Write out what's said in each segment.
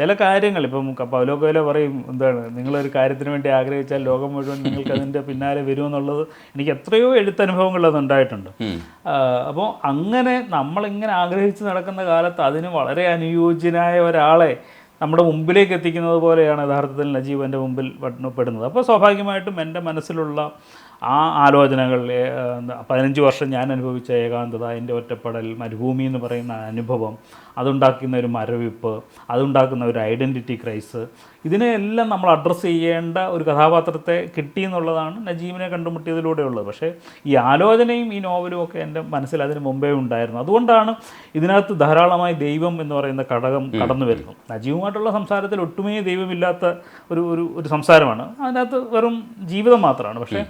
ചില കാര്യങ്ങൾ ഇപ്പം പൗലോകോയില പറയും എന്താണ് നിങ്ങളൊരു കാര്യത്തിന് വേണ്ടി ആഗ്രഹിച്ചാൽ ലോകം മുഴുവൻ നിങ്ങൾക്ക് അതിന്റെ പിന്നാലെ വരുമെന്നുള്ളത് എനിക്ക് എത്രയോ എഴുത്തനുഭവങ്ങൾ അത് ഉണ്ടായിട്ടുണ്ട്. അപ്പോൾ അങ്ങനെ നമ്മളിങ്ങനെ ആഗ്രഹിച്ച് നടക്കുന്ന കാലത്ത് അതിന് വളരെ അനുയോജ്യനായ ഒരാളെ നമ്മുടെ മുമ്പിലേക്ക് എത്തിക്കുന്നത് പോലെയാണ് യഥാർത്ഥത്തിൽ നജീബ് എന്റെ മുമ്പിൽ പെടുന്നത്. അപ്പോൾ സ്വാഭാവികമായിട്ടും എന്റെ മനസ്സിലുള്ള ആ ആലോചനകൾ പതിനഞ്ച് വർഷം ഞാൻ അനുഭവിച്ച ഏകാന്തത എന്റെ ഒറ്റപ്പെടൽ മരുഭൂമി എന്ന് പറയുന്ന അനുഭവം അതുണ്ടാക്കുന്ന ഒരു മരവിപ്പ് അതുണ്ടാക്കുന്ന ഒരു ഐഡന്റിറ്റി ക്രൈസ് ഇതിനെയെല്ലാം നമ്മൾ അഡ്രസ്സ് ചെയ്യേണ്ട ഒരു കഥാപാത്രത്തെ കിട്ടി എന്നുള്ളതാണ് നജീബിനെ കണ്ടുമുട്ടിയതിലൂടെയുള്ളത്. പക്ഷേ ഈ ആലോചനയും ഈ നോവലും ഒക്കെ എന്റെ മനസ്സിൽ അതിന് മുമ്പേ ഉണ്ടായിരുന്നു. അതുകൊണ്ടാണ് ഇതിനകത്ത് ധാരാളമായി ദൈവം എന്ന് പറയുന്ന ഘടകം കടന്നു വരുന്നു നജീവുമായിട്ടുള്ള സംസാരത്തിൽ ഒട്ടുമേ ദൈവമില്ലാത്ത ഒരു ഒരു ഒരു സംസാരമാണ്. അതിനകത്ത് വെറും ജീവിതം മാത്രമാണ്. പക്ഷേ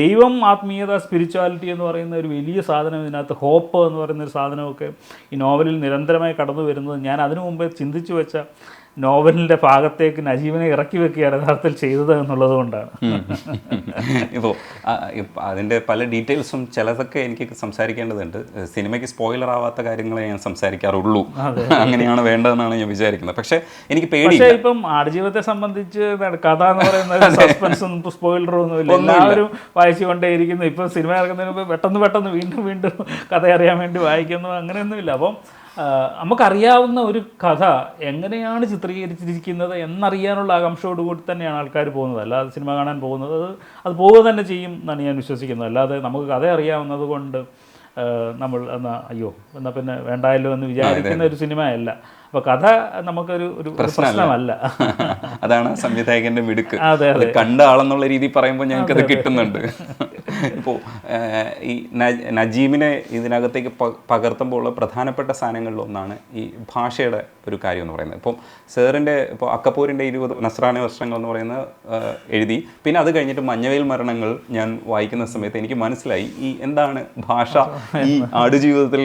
ദൈവം ആത്മീയത സ്പിരിച്വാലിറ്റി എന്ന് പറയുന്ന ഒരു വലിയ സാധനം ഇതിനകത്ത് ഹോപ്പ് എന്ന് പറയുന്ന ഒരു സാധനമൊക്കെ ഈ നോവലിൽ നിരന്തരമായി കടന്നു വരുന്നത് ഞാൻ അതിനു മുമ്പേ ചിന്തിച്ചു വെച്ച നോവലിന്റെ ഭാഗത്തേക്ക് നജീബിനെ ഇറക്കി വെക്കുകയാണ് യഥാർത്ഥത്തിൽ ചെയ്തത് എന്നുള്ളത് കൊണ്ടാണ്. ഇപ്പോൾ അതിന്റെ പല ഡീറ്റെയിൽസും ചിലതൊക്കെ എനിക്ക് സംസാരിക്കേണ്ടതുണ്ട്. സിനിമയ്ക്ക് സ്പോയിലർ ആവാത്ത കാര്യങ്ങളെ ഞാൻ സംസാരിക്കാറുള്ളൂ. അങ്ങനെയാണ് വേണ്ടതെന്നാണ് ഞാൻ വിചാരിക്കുന്നത്. പക്ഷേ എനിക്ക് പേടി ഇപ്പം ആടുജീവിതത്തെ സംബന്ധിച്ച് കഥ എന്ന് പറയുന്നത് സസ്പെൻസും സ്പോയിലറും ഒന്നും ഇല്ല. എല്ലാവരും വായിച്ചു കൊണ്ടേയിരിക്കുന്നു ഇപ്പം സിനിമ ഇറക്കുന്നതിന് മുമ്പ് പെട്ടെന്ന് പെട്ടെന്ന് വീണ്ടും വീണ്ടും കഥ അറിയാൻ വേണ്ടി വായിക്കുന്നു. അങ്ങനെയൊന്നുമില്ല. അപ്പം നമുക്കറിയാവുന്ന ഒരു കഥ എങ്ങനെയാണ് ചിത്രീകരിച്ചിരിക്കുന്നത് എന്നറിയാനുള്ള ആകാംക്ഷയോടുകൂടി തന്നെയാണ് ആൾക്കാർ പോകുന്നത്. അല്ലാതെ സിനിമ കാണാൻ പോകുന്നത് അത് അത് പോവുക തന്നെ ചെയ്യും എന്നാണ് ഞാൻ വിശ്വസിക്കുന്നത്. അല്ലാതെ നമുക്ക് കഥ അറിയാവുന്നത് കൊണ്ട് നമ്മൾ എന്നാ അയ്യോ എന്നാൽ പിന്നെ വേണ്ടായല്ലോ എന്ന് വിചാരിക്കുന്ന ഒരു സിനിമയല്ല. അപ്പോൾ കഥ നമുക്കൊരു ഒരു പ്രശ്നമല്ല. അതാണ് സംവിധായകന്റെ മിടുക്ക്. അതെ, അതെ കണ്ട ആളെന്നുള്ള രീതിയിൽ പറയുമ്പോൾ ഞങ്ങൾക്ക് അത്. കിട്ടുന്നുണ്ട്. ഇപ്പോൾ ഈ നജീമിനെ ഇതിനകത്തേക്ക് പകർത്തുമ്പോൾ പ്രധാനപ്പെട്ട സാധനങ്ങളിലൊന്നാണ് ഈ ഭാഷയുടെ ഒരു കാര്യം എന്ന് പറയുന്നത്. ഇപ്പം സാറിന്റെ ഇപ്പോൾ അക്കപ്പൂരിന്റെ ഇരുപത് നസ്രാണി വർഷങ്ങൾ എന്ന് പറയുന്നത് എഴുതി പിന്നെ അത് കഴിഞ്ഞിട്ട് മഞ്ഞവേൽ മരണങ്ങൾ ഞാൻ വായിക്കുന്ന സമയത്ത് എനിക്ക് മനസ്സിലായി ഈ എന്താണ് ഭാഷ ഈ ആടുജീവിതത്തിൽ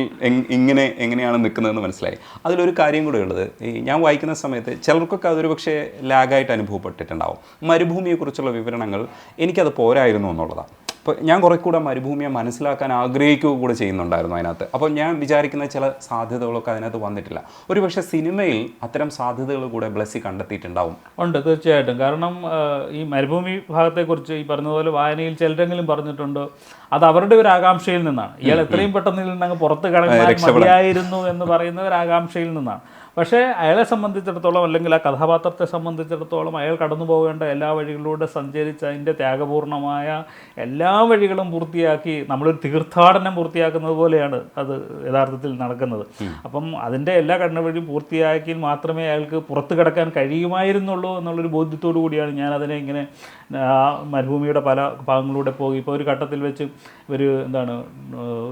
ഇങ്ങനെ എങ്ങനെയാണ് നിൽക്കുന്നതെന്ന് മനസ്സിലായി. അതിലൊരു കാര്യം കൂടെ ഉള്ളത് ഈ ഞാൻ വായിക്കുന്ന സമയത്ത് ചിലർക്കൊക്കെ അതൊരു പക്ഷേ ലാഗായിട്ട് അനുഭവപ്പെട്ടിട്ടുണ്ടാവും. മരുഭൂമിയെക്കുറിച്ചുള്ള വിവരണങ്ങൾ എനിക്കത് പോരായിരുന്നു എന്നുള്ളതാണ്. അപ്പോൾ ഞാൻ കുറേ കൂടെ മരുഭൂമിയെ മനസ്സിലാക്കാൻ ആഗ്രഹിക്കുക കൂടെ ചെയ്യുന്നുണ്ടായിരുന്നു അതിനകത്ത്. അപ്പോൾ ഞാൻ വിചാരിക്കുന്ന ചില സാധ്യതകളൊക്കെ അതിനകത്ത് വന്നിട്ടില്ല. ഒരുപക്ഷേ സിനിമയിൽ അത്തരം സാധ്യതകൾ കൂടെ ബ്ലസ്സി കണ്ടെത്തിയിട്ടുണ്ടാവും. ഉണ്ട് തീർച്ചയായിട്ടും. കാരണം ഈ മരുഭൂമി ഭാഗത്തെക്കുറിച്ച് ഈ പറഞ്ഞതുപോലെ വായനയിൽ ചിലരെങ്കിലും പറഞ്ഞിട്ടുണ്ട്? അത് അവരുടെ ഒരു ആകാംക്ഷയിൽ നിന്നാണ്. ഇയാൾ എത്രയും പെട്ടെന്ന് നിന്ന് അങ്ങ് പുറത്ത് കടന്നാൽ മതിയായിരുന്നു എന്ന് പറയുന്ന ഒരു ആകാംക്ഷയിൽ നിന്നാണ്. പക്ഷേ അയാളെ സംബന്ധിച്ചിടത്തോളം അല്ലെങ്കിൽ ആ കഥാപാത്രത്തെ സംബന്ധിച്ചിടത്തോളം അയാൾ കടന്നു പോകേണ്ട എല്ലാ വഴികളിലൂടെ സഞ്ചരിച്ച് അതിന്റെ ത്യാഗപൂർണമായ എല്ലാ വഴികളും പൂർത്തിയാക്കി നമ്മളൊരു തീർത്ഥാടനം പൂർത്തിയാക്കുന്നത് പോലെയാണ് അത് യഥാർത്ഥത്തിൽ നടക്കുന്നത്. അപ്പം അതിന്റെ എല്ലാ കണ്ണുവഴിയും പൂർത്തിയാക്കി മാത്രമേ അയാൾക്ക് പുറത്ത് കിടക്കാൻ കഴിയുമായിരുന്നുള്ളൂ എന്നുള്ളൊരു ബോധ്യത്തോടു കൂടിയാണ് ഞാൻ അതിനെ ഇങ്ങനെ മരുഭൂമിയുടെ പല ഭാഗങ്ങളിലൂടെ പോയി ഇപ്പോൾ ഒരു ഘട്ടത്തിൽ വെച്ച് ഒരു എന്താണ്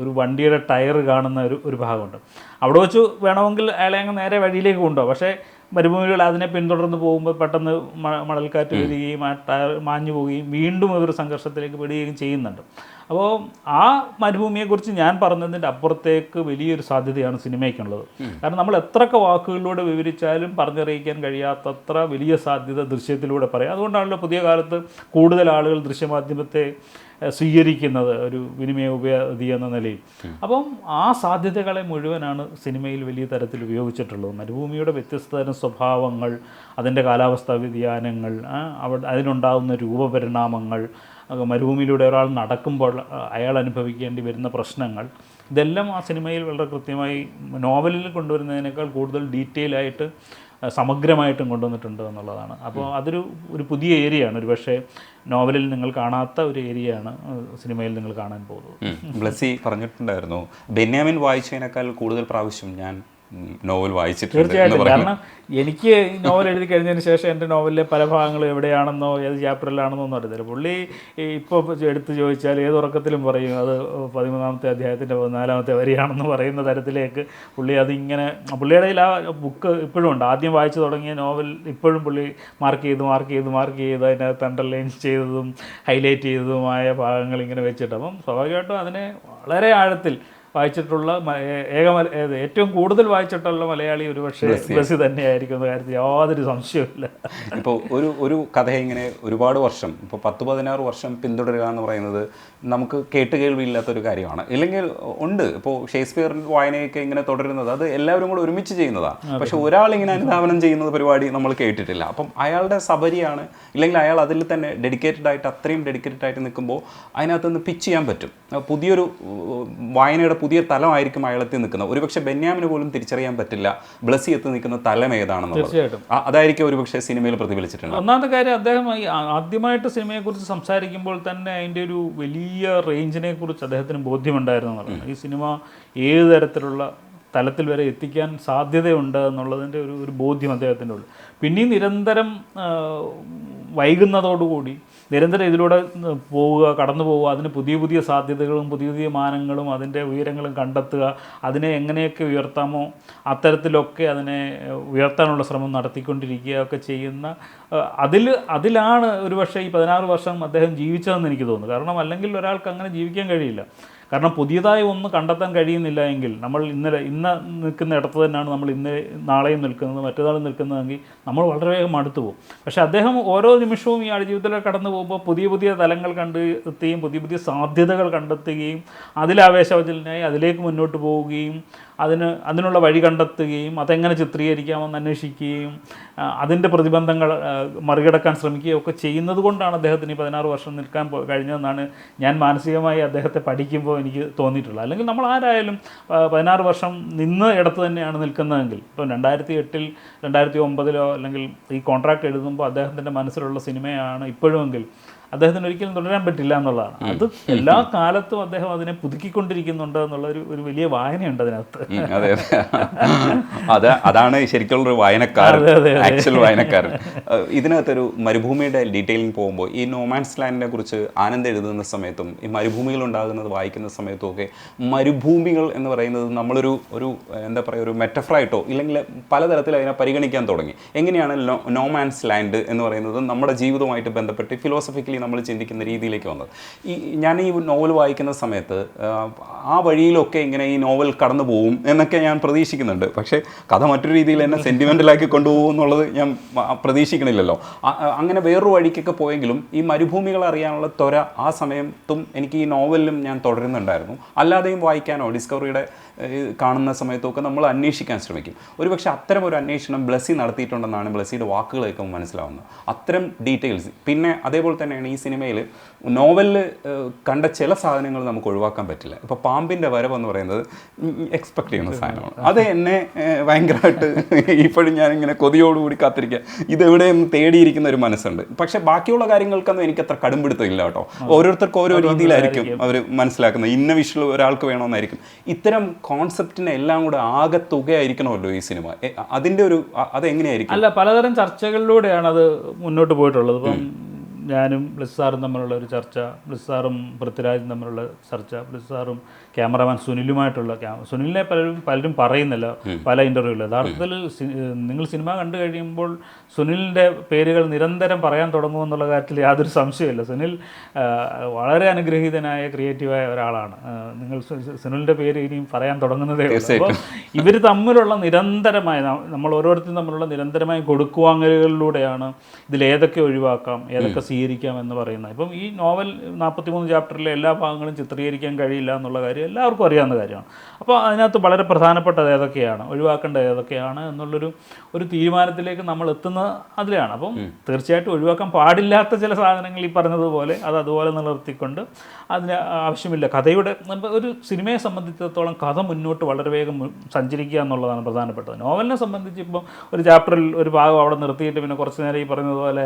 ഒരു വണ്ടിയുടെ ടയർ കാണുന്ന ഒരു ഒരു ഭാഗമുണ്ട്. അവിടെ വെച്ച് വേണമെങ്കിൽ അയാളെ അങ്ങ് നേരെ വഴിയിലേക്ക് കൊണ്ടുപോകാം. പക്ഷേ മരുഭൂമികൾ അതിനെ പിന്തുടർന്ന് പോകുമ്പോൾ പെട്ടെന്ന് മണൽക്കാറ്റ് വരികയും മാഞ്ഞു പോവുകയും വീണ്ടും അവർ സംഘർഷത്തിലേക്ക് പെടുകയും ചെയ്യുന്നുണ്ട്. അപ്പോൾ ആ മരുഭൂമിയെക്കുറിച്ച് ഞാൻ പറഞ്ഞതിന്റെ അപ്പുറത്തേക്ക് വലിയൊരു സാധ്യതയാണ് സിനിമയ്ക്കുള്ളത്. കാരണം നമ്മൾ എത്രയൊക്കെ വാക്കുകളിലൂടെ വിവരിച്ചാലും പറഞ്ഞറിയിക്കാൻ കഴിയാത്തത്ര വലിയ സാധ്യത ദൃശ്യത്തിലൂടെ പറയാം. അതുകൊണ്ടാണല്ലോ പുതിയ കാലത്ത് കൂടുതൽ ആളുകൾ ദൃശ്യമാധ്യമത്തെ സ്വീകരിക്കുന്നത് ഒരു വിനിമയ ഉപാധി എന്ന നിലയിൽ. അപ്പം ആ സാധ്യതകളെ മുഴുവനാണ് സിനിമയിൽ വലിയ തരത്തിൽ ഉപയോഗിച്ചിട്ടുള്ളത്. മരുഭൂമിയുടെ വ്യത്യസ്ത തരം സ്വഭാവങ്ങൾ അതിന്റെ കാലാവസ്ഥാ വ്യതിയാനങ്ങൾ അവിടെ അതിനുണ്ടാകുന്ന രൂപപരിണാമങ്ങൾ മരുഭൂമിയിലൂടെ ഒരാൾ നടക്കുമ്പോൾ അയാൾ അനുഭവിക്കേണ്ടി വരുന്ന പ്രശ്നങ്ങൾ. ഇതെല്ലാം ആ സിനിമയിൽ വളരെ കൃത്യമായി നോവലിൽ കൊണ്ടുവരുന്നതിനേക്കാൾ കൂടുതൽ ഡീറ്റെയിൽ ആയിട്ട് സമഗ്രമായിട്ടും കൊണ്ടുവന്നിട്ടുണ്ട് എന്നുള്ളതാണ്. അപ്പോൾ അതൊരു ഒരു പുതിയ ഏരിയയാണ്. ഒരു പക്ഷേ നോവലിൽ നിങ്ങൾ കാണാത്ത ഒരു ഏരിയയാണ് ആണ് സിനിമയിൽ നിങ്ങൾ കാണാൻ പോകുന്നത്. ബ്ലസ്സി പറഞ്ഞിട്ടുണ്ടായിരുന്നു. ബെന്യാമിൻ വായിച്ചതിനേക്കാൾ കൂടുതൽ പ്രാവശ്യം ഞാൻ നോവൽ വായിച്ചിട്ടുണ്ട് കാരണം എനിക്ക് നോവൽ എഴുതി കഴിഞ്ഞതിന് ശേഷം എന്റെ നോവലിലെ പല ഭാഗങ്ങളും എവിടെയാണെന്നോ ഏത് ചാപ്റ്ററിലാണെന്നോ ഒന്നും അറിയത്തില്ല. പുള്ളി ഇപ്പോൾ എടുത്തു ചോദിച്ചാൽ ഏത് ഉറക്കത്തിലും പറയും അത് പതിമൂന്നാമത്തെ അധ്യായത്തിന്റെ പതിനാലാമത്തെ വരിയാണെന്ന് പറയുന്ന തരത്തിലേക്ക് പുള്ളി അതിങ്ങനെ പുള്ളിയുടെ ആ ബുക്ക് ഇപ്പോഴും ഉണ്ട്. ആദ്യം വായിച്ചു തുടങ്ങിയ നോവൽ ഇപ്പോഴും പുള്ളി മാർക്ക് ചെയ്ത് മാർക്ക് ചെയ്ത് മാർക്ക് ചെയ്ത് അതിനകത്ത് അണ്ടർലൈൻ ചെയ്തതും ഹൈലൈറ്റ് ചെയ്തതുമായ ഭാഗങ്ങൾ ഇങ്ങനെ വെച്ചിട്ട്. അപ്പം സ്വാഭാവികമായിട്ടും അതിനെ വളരെ ആഴത്തിൽ വായിച്ചിട്ടുള്ള ഏക ഏറ്റവും കൂടുതൽ വായിച്ചിട്ടുള്ള മലയാളി ഒരുപക്ഷെ ബസ് തന്നെയായിരിക്കും എന്ന കാര്യത്തിൽ യാതൊരു സംശയമില്ല ഇപ്പോൾ ഒരു ഒരു കഥ ഇങ്ങനെ ഒരുപാട് വർഷം ഇപ്പോൾ പത്ത് പതിനാറ് വർഷം പിന്തുടരുക എന്ന് പറയുന്നത് നമുക്ക് കേട്ട് കേൾവിയില്ലാത്ത ഒരു കാര്യമാണ്. ഇല്ലെങ്കിൽ ഉണ്ട്. ഇപ്പോൾ ഷേക്സ്പിയർ വായനയൊക്കെ ഇങ്ങനെ തുടരുന്നത് അത് എല്ലാവരും കൂടെ ഒരുമിച്ച് ചെയ്യുന്നതാണ്. പക്ഷെ ഒരാൾ ഇങ്ങനെ അനുധാവനം ചെയ്യുന്നത് പരിപാടി നമ്മൾ കേട്ടിട്ടില്ല. അപ്പം അയാളുടെ സബരിയാണ് ഇല്ലെങ്കിൽ അയാൾ അതിൽ തന്നെ ഡെഡിക്കേറ്റഡ് ആയിട്ട് അത്രയും ഡെഡിക്കേറ്റഡ് ആയിട്ട് നിൽക്കുമ്പോൾ അതിനകത്ത് നിന്ന് പിച്ച് ചെയ്യാൻ പറ്റും. പുതിയൊരു വായനയുടെ പുതിയ തലമായിരിക്കും അയളത്തിൽ നിൽക്കുന്നത്. ഒരുപക്ഷെ ബെന്യാമിന് പോലും തിരിച്ചറിയാൻ പറ്റില്ല. ബ്ലസ്സി എത്തി നിൽക്കുന്ന തലം ഏതാണെന്നുള്ളത്. തീർച്ചയായിട്ടും. ആ- അതായിരിക്കും ഒരുപക്ഷെ സിനിമയിൽ പ്രതിഫലിച്ചിട്ടുണ്ട് ഒന്നാമത്തെ കാര്യം അദ്ദേഹം ആദ്യമായിട്ട് സിനിമയെ കുറിച്ച് സിനിമയെക്കുറിച്ച് സംസാരിക്കുമ്പോൾ തന്നെ അതിന്റെ ഒരു വലിയ റേഞ്ചിനെ കുറിച്ച് അദ്ദേഹത്തിന് ബോധ്യമുണ്ടായിരുന്നു എന്നുള്ളതാണ് ഈ സിനിമ ഏത് തരത്തിലുള്ള തലത്തിൽ വരെ എത്തിക്കാൻ സാധ്യതയുണ്ട് എന്നുള്ളതിന്റെ ഒരു ഒരു ബോധ്യം അദ്ദേഹത്തിന്റെ ഉള്ളിൽ. പിന്നെയും നിരന്തരം വൈകുന്നതോടുകൂടി നിരന്തരം ഇതിലൂടെ പോവുക കടന്നു പോവുക അതിന് പുതിയ പുതിയ സാധ്യതകളും പുതിയ പുതിയ മാനങ്ങളും അതിന്റെ ഉയരങ്ങളും കണ്ടെത്തുക അതിനെ എങ്ങനെയൊക്കെ ഉയർത്താമോ അത്തരത്തിലൊക്കെ അതിനെ ഉയർത്താനുള്ള ശ്രമം നടത്തിക്കൊണ്ടിരിക്കുക ഒക്കെ ചെയ്യുന്ന അതിൽ അതിലാണ് ഒരുപക്ഷെ ഈ പതിനാറ് വർഷം അദ്ദേഹം ജീവിച്ചതെന്ന് എനിക്ക് തോന്നുന്നു. കാരണം അല്ലെങ്കിൽ ഒരാൾക്ക് അങ്ങനെ ജീവിക്കാൻ കഴിയില്ല. കാരണം പുതിയതായി ഒന്നും കണ്ടെത്താൻ കഴിയുന്നില്ല എങ്കിൽ നമ്മൾ ഇന്നലെ ഇന്ന് നിൽക്കുന്ന ഇടത്ത് തന്നെയാണ് നമ്മൾ ഇന്ന് നാളെയും നിൽക്കുന്നത് മറ്റന്നാളും നിൽക്കുന്നതെങ്കിൽ നമ്മൾ വളരെ വേഗം മടുത്തു പോകും. പക്ഷേ അദ്ദേഹം ഓരോ നിമിഷവും ഈ ആടുജീവിതത്തിലൂടെ കടന്നു പോകുമ്പോൾ പുതിയ പുതിയ തലങ്ങൾ കണ്ടെത്തുകയും പുതിയ പുതിയ സാധ്യതകൾ കണ്ടെത്തുകയും അതിലാവേശവചനായി അതിലേക്ക് മുന്നോട്ട് പോവുകയും അതിന് അതിനുള്ള വഴി കണ്ടെത്തുകയും അതെങ്ങനെ ചിത്രീകരിക്കാമെന്ന് അന്വേഷിക്കുകയും അതിന്റെ പ്രതിബന്ധങ്ങൾ മറികടക്കാൻ ശ്രമിക്കുകയും ഒക്കെ ചെയ്യുന്നത് കൊണ്ടാണ് അദ്ദേഹത്തിന് ഈ പതിനാറ് വർഷം നിൽക്കാൻ കഴിഞ്ഞതെന്നാണ് ഞാൻ മാനസികമായി അദ്ദേഹത്തെ പഠിക്കുമ്പോൾ എനിക്ക് തോന്നിയിട്ടുള്ളത്. അല്ലെങ്കിൽ നമ്മൾ ആരായാലും പതിനാറ് വർഷം നിന്ന് ഇടത്ത് തന്നെയാണ് നിൽക്കുന്നതെങ്കിൽ ഇപ്പം രണ്ടായിരത്തി എട്ടിൽ രണ്ടായിരത്തി ഒമ്പതിലോ അല്ലെങ്കിൽ ഈ കോൺട്രാക്ട് എഴുതുമ്പോൾ അദ്ദേഹത്തിന്റെ മനസ്സിലുള്ള സിനിമയാണ് ഇപ്പോഴുമെങ്കിൽ അദ്ദേഹത്തിന് ഒരിക്കലും തുടരാൻ പറ്റില്ല എന്നുള്ളതാണ്. അത് എല്ലാ കാലത്തും അദ്ദേഹം അതിനെ പുതുക്കിക്കൊണ്ടിരിക്കുന്നുണ്ട് എന്നുള്ള ഒരു ഒരു വലിയ വായനയുണ്ട് അതിനകത്ത്. അതെ അതെ. അത് അതാണ് ശരിക്കുള്ള ഒരു വായനക്കാരൻ ആക്ച്വൽ വായനക്കാരൻ. ഇതിനകത്ത് ഇതിനകത്തൊരു മരുഭൂമിയുടെ ഡീറ്റെയിലിംഗ് പോകുമ്പോൾ ഈ നോമാൻസ് ലാൻഡിനെ കുറിച്ച് ആനന്ദ് എഴുതുന്ന സമയത്തും ഈ മരുഭൂമികൾ ഉണ്ടാകുന്നത് വായിക്കുന്ന സമയത്തും ഒക്കെ മരുഭൂമികൾ എന്ന് പറയുന്നത് നമ്മളൊരു ഒരു എന്താ പറയുക ഒരു മെറ്റഫറായിട്ടോ ഇല്ലെങ്കിൽ പലതരത്തിൽ അതിനെ പരിഗണിക്കാൻ തുടങ്ങി. എങ്ങനെയാണ് നോമാൻസ് ലാൻഡ് എന്ന് പറയുന്നത് നമ്മുടെ ജീവിതവുമായിട്ട് ബന്ധപ്പെട്ട് ഫിലോസഫിക്കലി നമ്മൾ ചിന്തിക്കുന്ന രീതിയിലേക്ക് വന്നത്. ഈ ഞാൻ ഈ നോവൽ വായിക്കുന്ന സമയത്ത് ആ, വഴിയിലൊക്കെ ഇങ്ങനെ ഈ നോവൽ കടന്നു പോകും എന്നൊക്കെ ഞാൻ പ്രതീക്ഷിക്കുന്നുണ്ട്. പക്ഷേ കഥ മറ്റൊരു രീതിയിൽ എന്നെ സെന്റിമെന്റലാക്കി കൊണ്ടുപോകും എന്നുള്ളത് ഞാൻ പ്രതീക്ഷിക്കണില്ലല്ലോ. അങ്ങനെ വേറൊരു വഴിക്കൊക്കെ പോയെങ്കിലും ഈ മരുഭൂമികൾ അറിയാനുള്ള ത്വര ആ സമയത്തും എനിക്ക് ഈ നോവലിലും ഞാൻ തുടരുന്നുണ്ടായിരുന്നു. അല്ലാതെയും വായിക്കാനോ ഡിസ്കവറിയുടെ കാണുന്ന സമയത്തൊക്കെ നമ്മൾ അന്വേഷിക്കാൻ ശ്രമിക്കും. ഒരുപക്ഷെ അത്തരം ഒരു അന്വേഷണം ബ്ലസ്സി നടത്തിയിട്ടുണ്ടെന്നാണ് ബ്ലസ്സിയുടെ വാക്കുകളൊക്കെ മനസ്സിലാവുന്നത്. അത്തരം ഡീറ്റെയിൽസ്. പിന്നെ അതേപോലെ തന്നെയാണ് ഈ സിനിമയിൽ നോവലിൽ കണ്ട ചില സാധനങ്ങൾ നമുക്ക് ഒഴിവാക്കാൻ പറ്റില്ല. ഇപ്പോൾ പാമ്പിന്റെ വരവ് എന്ന് പറയുന്നത് എക്സ്പെക്ട് ചെയ്യുന്ന സാധനമാണ്. അത് എന്നെ ഭയങ്കരമായിട്ട് ഇപ്പോഴും ഞാനിങ്ങനെ കൊതിയോടുകൂടി കാത്തിരിക്കുക ഇതെവിടെയും തേടിയിരിക്കുന്ന ഒരു മനസ്സുണ്ട്. പക്ഷേ ബാക്കിയുള്ള കാര്യങ്ങൾക്കൊന്നും എനിക്ക് അത്ര കടുംപിടുത്തമില്ല കേട്ടോ. ഓരോരുത്തർക്കും ഓരോ രീതിയിലായിരിക്കും അവർ മനസ്സിലാക്കുന്നത്. ഇന്ന വിഷ്വൽ ഒരാൾക്ക് വേണമെന്നായിരിക്കും. ഇത്തരം കോൺസെപ്റ്റിനെ എല്ലാം കൂടെ ആകെ തുകയായിരിക്കണമല്ലോ ഈ സിനിമ. അതിന്റെ ഒരു അതെങ്ങനെയായിരിക്കും? അല്ല പലതരം ചർച്ചകളിലൂടെയാണ് അത് മുന്നോട്ട് പോയിട്ടുള്ളത്. ഇപ്പം ഞാനും ബ്ലിസ് സാറും തമ്മിലുള്ള ഒരു ചർച്ച ബ്ലിസ് സാറും പൃഥ്വിരാജും തമ്മിലുള്ള ചർച്ച ബ്ലിസ് സാറും ക്യാമറമാൻ സുനിലുമായിട്ടുള്ള ക്യാ- സുനിലിനെ പലരും പലരും പറയുന്നില്ല പല ഇന്റർവ്യൂവിൽ യഥാർത്ഥത്തിൽ നിങ്ങൾ സിനിമ കണ്ടു കഴിയുമ്പോൾ സുനിലിന്റെ പേരുകൾ നിരന്തരം പറയാൻ തുടങ്ങുമെന്നുള്ള കാര്യത്തിൽ യാതൊരു സംശയമില്ല സുനിൽ വളരെ അനുഗ്രഹീതനായ ക്രിയേറ്റീവായ ഒരാളാണ്. നിങ്ങൾ സു- സു- സുനിലിന്റെ പേര് ഇനിയും പറയാൻ തുടങ്ങുന്നതേ ഉള്ളൂ. അപ്പോൾ ഇവർ തമ്മിലുള്ള നിരന്തരമായ നമ്മൾ ഓരോരുത്തരും തമ്മിലുള്ള നിരന്തരമായ കൊടുക്കുവാങ്ങലുകളിലൂടെയാണ് ഇതിൽ ഏതൊക്കെ ഒഴിവാക്കാം ഏതൊക്കെ സ്വീകരിക്കാം എന്ന് പറയുന്നത്. ഇപ്പം ഈ നോവൽ നാൽപ്പത്തിമൂന്ന് ചാപ്റ്ററിലെ എല്ലാ ഭാഗങ്ങളും ചിത്രീകരിക്കാൻ കഴിയില്ല എന്നുള്ള കാര്യം എല്ലാവർക്കും അറിയാവുന്ന കാര്യമാണ്. അപ്പോൾ അതിനകത്ത് വളരെ പ്രധാനപ്പെട്ടത് ഏതൊക്കെയാണ് ഒഴിവാക്കേണ്ടത് ഏതൊക്കെയാണ് എന്നുള്ളൊരു ഒരു തീരുമാനത്തിലേക്ക് നമ്മൾ എത്തുന്ന അതിലാണ്. അപ്പം തീർച്ചയായിട്ടും ഒഴിവാക്കാൻ പാടില്ലാത്ത ചില സാധനങ്ങൾ ഈ പറഞ്ഞതുപോലെ അത് അതുപോലെ നിലനിർത്തിക്കൊണ്ട് അതിന് ആവശ്യമില്ല. കഥയുടെ ഒരു സിനിമയെ സംബന്ധിച്ചിടത്തോളം കഥ മുന്നോട്ട് വളരെ വേഗം സഞ്ചരിക്കുക എന്നുള്ളതാണ് പ്രധാനപ്പെട്ടത്. നോവലിനെ സംബന്ധിച്ച് ഇപ്പം ഒരു ചാപ്റ്ററിൽ ഒരു ഭാഗം അവിടെ നിർത്തിയിട്ട് പിന്നെ കുറച്ച് നേരം ഈ പറഞ്ഞതുപോലെ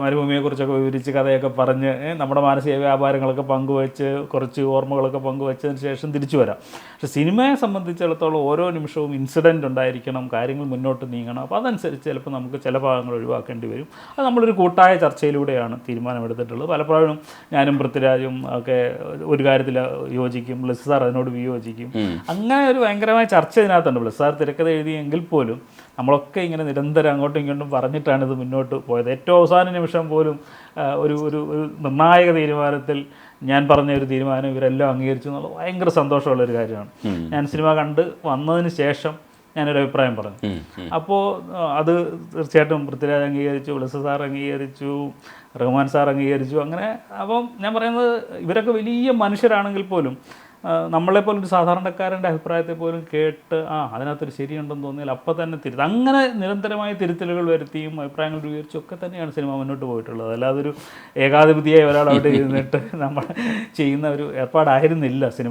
മരുഭൂമിയെക്കുറിച്ചൊക്കെ വിവരിച്ച് കഥയൊക്കെ പറഞ്ഞ് നമ്മുടെ മാനസിക വ്യാപാരങ്ങളൊക്കെ പങ്കുവെച്ച് കുറച്ച് ഓർമ്മകളൊക്കെ പങ്കുവെച്ചതിന് ശേഷം തിരിച്ചു വരാം. പക്ഷെ സിനിമയെ സംബന്ധിച്ചിടത്തോളം ഓരോ നിമിഷവും ഇൻസിഡന്റ് ഉണ്ടായിരിക്കണം കാര്യങ്ങൾ മുന്നോട്ട് നീങ്ങണം. അപ്പോൾ അതനുസരിച്ച് ചിലപ്പോൾ നമുക്ക് ചില ഭാഗങ്ങൾ ഒഴിവാക്കേണ്ടി വരും. അത് നമ്മളൊരു കൂട്ടായ ചർച്ചയിലൂടെയാണ് തീരുമാനമെടുത്തിട്ടുള്ളത്. പലപ്പോഴും ഞാനും പൃഥ്വിരാജും ഒക്കെ ഒരു കാര്യത്തിൽ യോജിക്കും ബ്ലസ് സാർ അതിനോട് വിയോജിക്കും. അങ്ങനെ ഒരു ഭയങ്കരമായ ചർച്ച ഇതിനകത്തുണ്ട്. ബ്ലസ് സാർ തിരക്കഥ എഴുതിയെങ്കിൽ പോലും നമ്മളൊക്കെ ഇങ്ങനെ നിരന്തരം അങ്ങോട്ടും ഇങ്ങോട്ടും പറഞ്ഞിട്ടാണ് ഇത് മുന്നോട്ട് പോയത്. ഏറ്റവും അവസാന നിമിഷം പോലും ഒരു ഒരു ഒരു നിർണായക തീരുമാനത്തിൽ ഞാൻ പറഞ്ഞ ഒരു തീരുമാനം ഇവരെല്ലാം അംഗീകരിച്ചു എന്നുള്ളത് ഭയങ്കര സന്തോഷമുള്ള ഒരു കാര്യമാണ് ഞാൻ സിനിമ കണ്ട് വന്നതിന് ശേഷം ഞാനൊരു അഭിപ്രായം പറഞ്ഞു. അപ്പോൾ അത് തീർച്ചയായിട്ടും പൃഥ്വിരാജ് അംഗീകരിച്ചു ഉലസ സാർ അംഗീകരിച്ചു റഹ്മാൻ സാർ അംഗീകരിച്ചു അങ്ങനെ അപ്പം ഞാൻ പറയുന്നത് ഇവരൊക്കെ വലിയ മനുഷ്യരാണെങ്കിൽ പോലും നമ്മളെപ്പോലെ ഒരു സാധാരണക്കാരന്റെ അഭിപ്രായത്തെ പോലും കേട്ട് ആ അതിനകത്തൊരു ശരിയുണ്ടെന്ന് തോന്നിയാൽ അപ്പം തന്നെ തിരുത്ത് അങ്ങനെ നിരന്തരമായ തിരുത്തലുകൾ വരുത്തിയും അഭിപ്രായങ്ങൾ രൂപീകരിച്ചും ഒക്കെ തന്നെയാണ് സിനിമ മുന്നോട്ട് പോയിട്ടുള്ളത്. അല്ലാതെ ഒരു ഏകാധിപതിയായി ഒരാൾ അവിടെ ഇരുന്നിട്ട് നമ്മൾ ചെയ്യുന്ന ഒരു ഏർപ്പാടായിരുന്നില്ല സിനിമ.